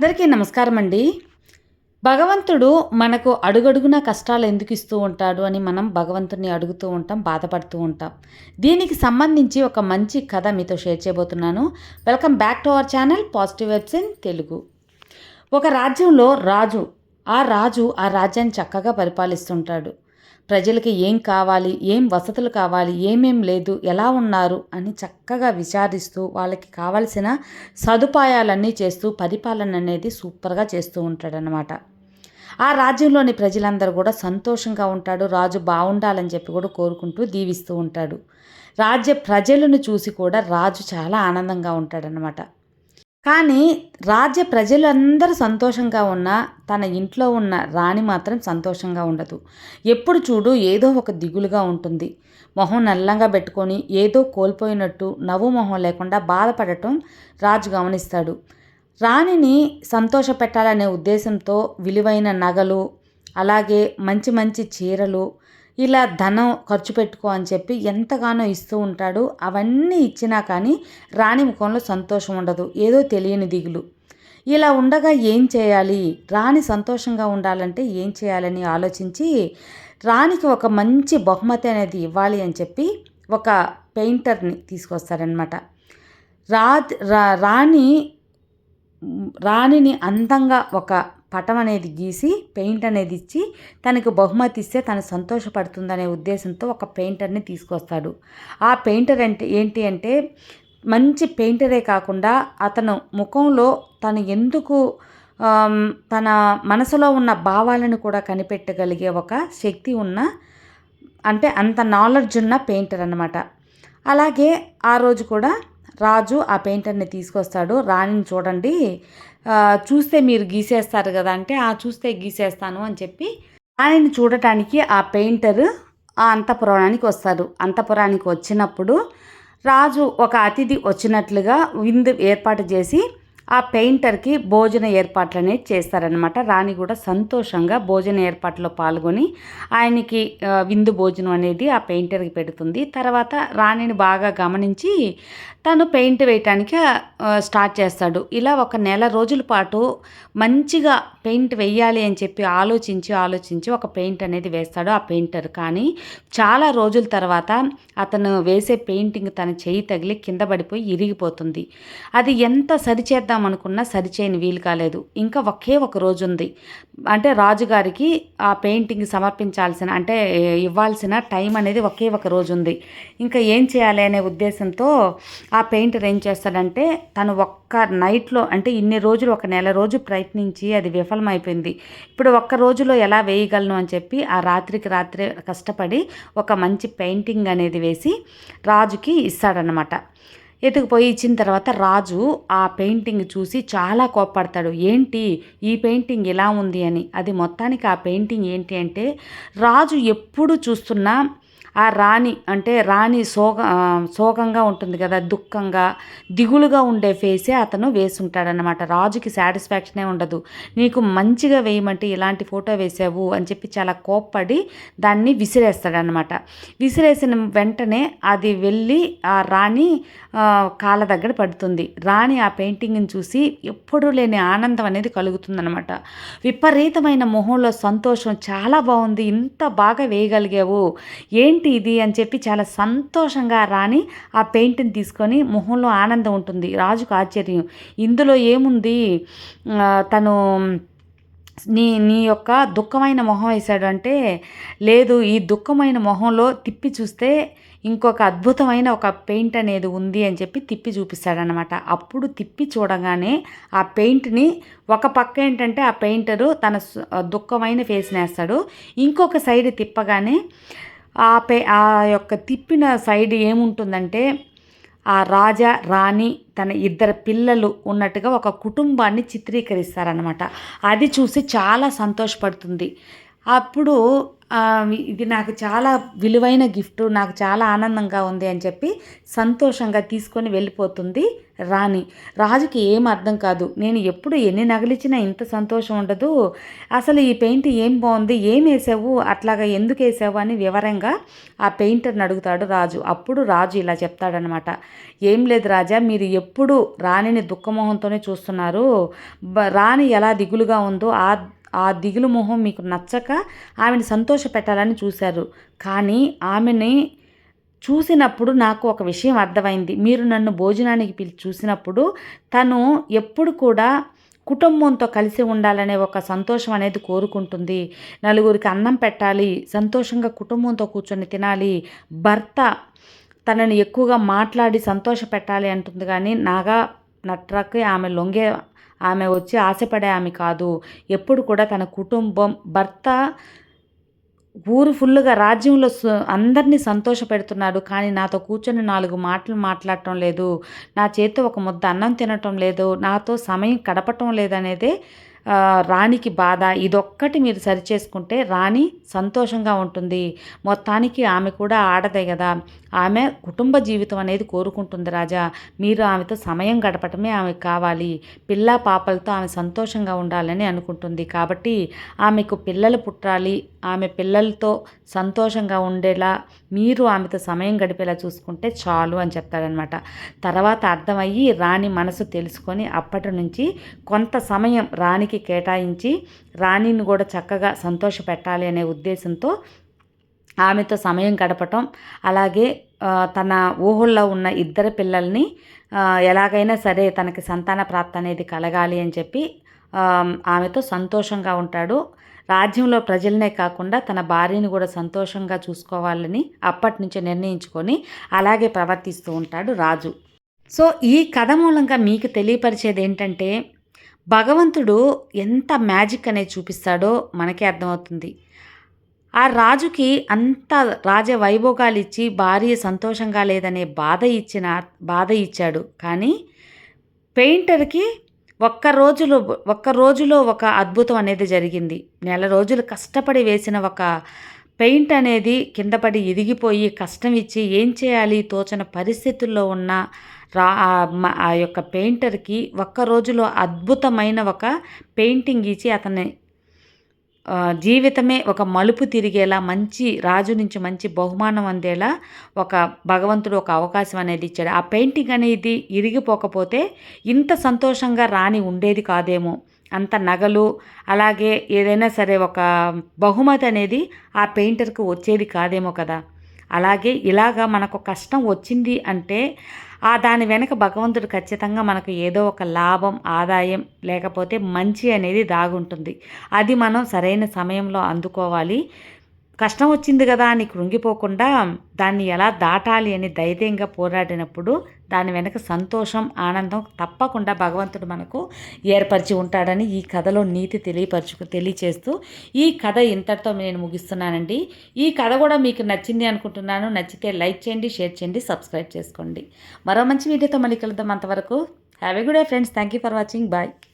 అందరికీ నమస్కారం అండి భగవంతుడు మనకు అడుగడుగున కష్టాలు ఎందుకు ఇస్తూ ఉంటాడు అని మనం భగవంతుడిని అడుగుతూ ఉంటాం బాధపడుతూ ఉంటాం. దీనికి సంబంధించి ఒక మంచి కథ మీతో షేర్ చేయబోతున్నాను. Welcome back to our channel positive vibes in Telugu. ఒక రాజ్యంలో రాజు ఆ రాజు ఆ రాజ్యాన్ని చక్కగా పరిపాలిస్తుంటాడు. ప్రజలకి ఏం కావాలి ఏం వసతులు కావాలి ఏమేం లేదు ఎలా ఉన్నారు అని చక్కగా విచారిస్తూ వాళ్ళకి కావలసిన సదుపాయాలన్నీ చేస్తూ పరిపాలన అనేది సూపర్గా చేస్తూ ఉంటాడనమాట ఆ రాజ్యంలోని ప్రజలందరూ కూడా సంతోషంగా ఉంటాడు రాజు బాగుండాలని చెప్పి కూడా కోరుకుంటూ దీవిస్తూ ఉంటాడు. రాజ్య ప్రజలను చూసి కూడా రాజు చాలా ఆనందంగా ఉంటాడనమాట కానీ రాజ్య ప్రజలందరూ సంతోషంగా ఉన్న తన ఇంట్లో ఉన్న రాణి మాత్రం సంతోషంగా ఉండదు. ఎప్పుడు చూడు ఏదో ఒక దిగులుగా ఉంటుంది. మొహం నల్లంగా పెట్టుకొని ఏదో కోల్పోయినట్టు నవ్వు మొహం లేకుండా బాధపడటం రాజు గమనిస్తాడు. రాణిని సంతోష పెట్టాలనే ఉద్దేశంతో విలువైన నగలు అలాగే మంచి మంచి చీరలు ఇలా ధనం ఖర్చు పెట్టుకో అని చెప్పి ఎంతగానో ఇస్తూ ఉంటాడు. అవన్నీ ఇచ్చినా కానీ రాణి ముఖంలో సంతోషం ఉండదు. ఏదో తెలియని దిగులు. ఇలా ఉండగా ఏం చేయాలి? రాణి సంతోషంగా ఉండాలంటే ఏం చేయాలని ఆలోచించి రాణికి ఒక మంచి బహుమతి అనేది ఇవ్వాలి అని చెప్పి ఒక పెయింటర్ని తీసుకొస్తారనమాట రా రాణి రాణిని అందంగా ఒక పటం అనేది గీసి పెయింట్ అనేది ఇచ్చి తనకు బహుమతి ఇస్తే తను సంతోషపడుతుందనే ఉద్దేశంతో ఒక పెయింటర్ని తీసుకొస్తాడు. ఆ పెయింటర్ అంటే ఏంటి అంటే మంచి పెయింటరే కాకుండా అతను ముఖంలో తను ఎందుకు తన మనసులో ఉన్న భావాలను కూడా కనిపెట్టగలిగే ఒక శక్తి ఉన్న అంటే అంత నాలెడ్జ్ ఉన్న పెయింటర్ అనమాట అలాగే ఆ రోజు కూడా రాజు ఆ పెయింటర్ని తీసుకొస్తాడు. రాణిని చూడండి. చూస్తే మీరు గీసేస్తారు కదా అంటే ఆ చూస్తే గీసేస్తాను అని చెప్పి రాణిని చూడటానికి ఆ పెయింటర్ ఆ అంతపురాణానికి వస్తారు అంతఃపురానికి వచ్చినప్పుడు రాజు ఒక అతిథి వచ్చినట్లుగా విందు ఏర్పాటు చేసి ఆ పెయింటర్కి భోజన ఏర్పాట్లు అనేది చేస్తారనమాట రాణి కూడా సంతోషంగా భోజన ఏర్పాట్లో పాల్గొని ఆయనకి విందు భోజనం అనేది ఆ పెయింటర్కి పెడుతుంది. తర్వాత రాణిని బాగా గమనించి తను పెయింట్ వేయటానికి స్టార్ట్ చేస్తాడు. ఇలా ఒక నెల రోజుల పాటు మంచిగా పెయింట్ వేయాలి అని చెప్పి ఆలోచించి ఆలోచించి ఒక పెయింట్ అనేది వేస్తాడు ఆ పెయింటర్. కానీ చాలా రోజుల తర్వాత అతను వేసే పెయింటింగ్ తన చేయి తగిలి కింద పడిపోయి ఇరిగిపోతుంది. అది ఎంత సరిచేద్దాం అనుకున్నా సరిచేయని వీలు కాలేదు. ఇంకా ఒకే ఒక రోజు ఉంది. అంటే రాజుగారికి ఆ పెయింటింగ్ సమర్పించాల్సిన అంటే ఇవ్వాల్సిన టైం అనేది ఒకే ఒక రోజు ఉంది. ఇంకా ఏం చేయాలి అనే ఉద్దేశంతో ఆ పెయింటర్ ఏం చేస్తాడంటే తను ఒక్క నైట్లో అంటే ఇన్ని రోజులు ఒక నెల రోజు ప్రయత్నించి అది విఫలమైపోయింది. ఇప్పుడు ఒక్క రోజులో ఎలా వేయగలను అని చెప్పి ఆ రాత్రికి రాత్రి కష్టపడి ఒక మంచి పెయింటింగ్ అనేది వేసి రాజుకి ఇస్తాడనమాట ఎత్తుకుపోయి ఇచ్చిన తర్వాత రాజు ఆ పెయింటింగ్ చూసి చాలా కోప్పడతాడు. ఏంటి? ఈ పెయింటింగ్ ఎలా ఉంది అని. అది మొత్తానికి ఆ పెయింటింగ్ ఏంటి అంటే రాజు ఎప్పుడు చూస్తున్నా ఆ రాణి అంటే రాణి శోక శోకంగా ఉంటుంది కదా దుఃఖంగా దిగులుగా ఉండే ఫేసే అతను వేసుంటాడనమాట రాజుకి సాటిస్ఫాక్షనే ఉండదు. నీకు మంచిగా వేయమంటే ఇలాంటి ఫోటో వేసావు అని చెప్పి చాలా కోప్పడి దాన్ని విసిరేస్తాడనమాట విసిరేసిన వెంటనే అది వెళ్ళి ఆ రాణి కాళ్ళ దగ్గర పడుతుంది. రాణి ఆ పెయింటింగ్ని చూసి ఎప్పుడూ లేని ఆనందం అనేది కలుగుతుందనమాట విపరీతమైన మొహంలో సంతోషం చాలా బాగుంది ఇంత బాగా వేయగలిగావు ఏంటి ఏంటి ఇది అని చెప్పి చాలా సంతోషంగా రాణి ఆ పెయింట్ని తీసుకొని మొహంలో ఆనందం ఉంటుంది. రాజుకు ఆశ్చర్యం. ఇందులో ఏముంది? తను నీ నీ యొక్క దుఃఖమైన మొహం వేశాడు అంటే లేదు ఈ దుఃఖమైన మొహంలో తిప్పి చూస్తే ఇంకొక అద్భుతమైన ఒక పెయింట్ అనేది ఉంది అని చెప్పి తిప్పి చూపిస్తాడనమాట అప్పుడు తిప్పి చూడగానే ఆ పెయింట్ని ఒక పక్క ఏంటంటే ఆ పెయింటరు తన దుఃఖమైన ఫేస్ నేస్తాడు ఇంకొక సైడ్ తిప్పగానే ఆ పే ఆ యొక్క తిప్పిన సైడ్ ఏముంటుందంటే ఆ రాజా రాణి తన ఇద్దరు పిల్లలు ఉన్నట్టుగా ఒక కుటుంబాన్ని చిత్రీకరిస్తారనమాట అది చూసి చాలా సంతోషపడుతుంది. అప్పుడు ఇది నాకు చాలా విలువైన గిఫ్ట్ నాకు చాలా ఆనందంగా ఉంది అని చెప్పి సంతోషంగా తీసుకొని వెళ్ళిపోతుంది రాణి. రాజుకి ఏం అర్థం కాదు. నేను ఎప్పుడు ఎన్ని నగలిచ్చినా ఇంత సంతోషం ఉండదు. అసలు ఈ పెయింట్ ఏం బాగుంది? ఏం వేసావు? అట్లాగా ఎందుకు వేసావు? అని వివరంగా ఆ పెయింటర్ని అడుగుతాడు రాజు. అప్పుడు రాజు ఇలా చెప్తాడనమాట. ఏం లేదు రాజా మీరు ఎప్పుడు రాణిని దుఃఖమోహంతోనే చూస్తున్నారు. రాణి ఎలా దిగులుగా ఉందో ఆ ఆ దిగులు మొహం మీకు నచ్చక ఆమెను సంతోష పెట్టాలని చూశారు. కానీ ఆమెని చూసినప్పుడు నాకు ఒక విషయం అర్థమైంది. మీరు నన్ను భోజనానికి పిలిచి చూసినప్పుడు తను ఎప్పుడు కూడా కుటుంబంతో కలిసి ఉండాలనే ఒక సంతోషం అనేది కోరుకుంటుంది. నలుగురికి అన్నం పెట్టాలి సంతోషంగా కుటుంబంతో కూర్చొని తినాలి భర్త తనని ఎక్కువగా మాట్లాడి సంతోష పెట్టాలి అంటుంది. కానీ నాగా నట్రకి ఆమె లొంగే ఆమె వచ్చి ఆశపడే ఆమె కాదు. ఎప్పుడు కూడా తన కుటుంబం భర్త ఊరు ఫుల్లుగా రాజ్యంలో అందరినీ సంతోష పెడుతున్నాడు కానీ నాతో కూర్చొని నాలుగు మాటలు మాట్లాడటం లేదు. నా చేతితో ఒక ముద్ద అన్నం తినటం లేదు. నాతో సమయం గడపటం లేదనేదే రాణికి బాధ. ఇదొక్కటి మీరు సరిచేసుకుంటే రాణి సంతోషంగా ఉంటుంది. మొత్తానికి ఆమె కూడా ఆడదే కదా. ఆమె కుటుంబ జీవితం అనేది కోరుకుంటుంది రాజా. మీరు ఆమెతో సమయం గడపటమే ఆమెకు కావాలి. పిల్ల పాపలతో ఆమె సంతోషంగా ఉండాలని అనుకుంటుంది. కాబట్టి ఆమెకు పిల్లలు పుట్టాలి. ఆమె పిల్లలతో సంతోషంగా ఉండేలా మీరు ఆమెతో సమయం గడిపేలా చూసుకుంటే చాలు అని చెప్తాడనమాట తర్వాత అర్థమయ్యి రాణి మనసు తెలుసుకొని అప్పటి నుంచి కొంత సమయం రాణికి కేటాయించి రాణిని కూడా చక్కగా సంతోష పెట్టాలి అనే ఉద్దేశంతో ఆమెతో సమయం గడపటం అలాగే తన ఊహల్లో ఉన్న ఇద్దరు పిల్లల్ని ఎలాగైనా సరే తనకి సంతాన ప్రాప్తి అనేది కలగాలి అని చెప్పి ఆమెతో సంతోషంగా ఉంటాడు. రాజ్యంలో ప్రజలనే కాకుండా తన భార్యని కూడా సంతోషంగా చూసుకోవాలని అప్పటి నుంచి నిర్ణయించుకొని అలాగే ప్రవర్తిస్తూ ఉంటాడు రాజు. సో ఈ కథ మూలంగా మీకు తెలియపరిచేది ఏంటంటే భగవంతుడు ఎంత మ్యాజిక్ అనేది చూపిస్తాడో మనకే అర్థమవుతుంది. ఆ రాజుకి అంత రాజ వైభోగాలు ఇచ్చి భార్య సంతోషంగా లేదనే బాధ ఇచ్చిన బాధ ఇచ్చాడు. కానీ పెయింటర్కి ఒక్క రోజులో ఒక్క రోజులో ఒక అద్భుతం అనేది జరిగింది. నెల రోజులు కష్టపడి వేసిన ఒక పెయింట్ అనేది కిందపడి ఇదిగిపోయి కష్టం ఇచ్చి ఏం చేయాలి తోచని పరిస్థితుల్లో ఉన్న రా ఆ యొక్క పెయింటర్కి ఒక్క రోజులో అద్భుతమైన ఒక పెయింటింగ్ ఇచ్చి అతని జీవితమే ఒక మలుపు తిరిగేలా మంచి రాజు నుంచి మంచి బహుమానం అందేలా ఒక భగవంతుడు ఒక అవకాశం అనేది ఇచ్చాడు. ఆ పెయింటింగ్ అనేది ఇరిగిపోకపోతే ఇంత సంతోషంగా రాణి ఉండేది కాదేమో. అంత నగలు అలాగే ఏదైనా సరే ఒక బహుమతి అనేది ఆ పెయింటర్కు వచ్చేది కాదేమో కదా. అలాగే ఇలాగా మనకు కష్టం వచ్చింది అంటే ఆ దాని వెనక భగవంతుడు ఖచ్చితంగా మనకు ఏదో ఒక లాభం ఆదాయం లేకపోతే మంచి అనేది దాగుంటుంది. అది మనం సరైన సమయంలో అందుకోవాలి. కష్టం వచ్చింది కదా అని కృంగిపోకుండా దాన్ని ఎలా దాటాలి అని ధైర్యంగా పోరాడినప్పుడు దాని వెనక సంతోషం ఆనందం తప్పకుండా భగవంతుడు మనకు ఏర్పరిచి ఉంటాడని ఈ కథలో నీతి తెలియపరచు తెలియచేస్తూ ఈ కథ ఇంతటితో నేను ముగిస్తున్నానండి. ఈ కథ కూడా మీకు నచ్చింది అనుకుంటున్నాను. నచ్చితే లైక్ చేయండి షేర్ చేయండి సబ్స్క్రైబ్ చేసుకోండి. మరో మంచి వీడియోతో మళ్ళీ కలుద్దాం అంతవరకు. Have a good day friends thank you for watching bye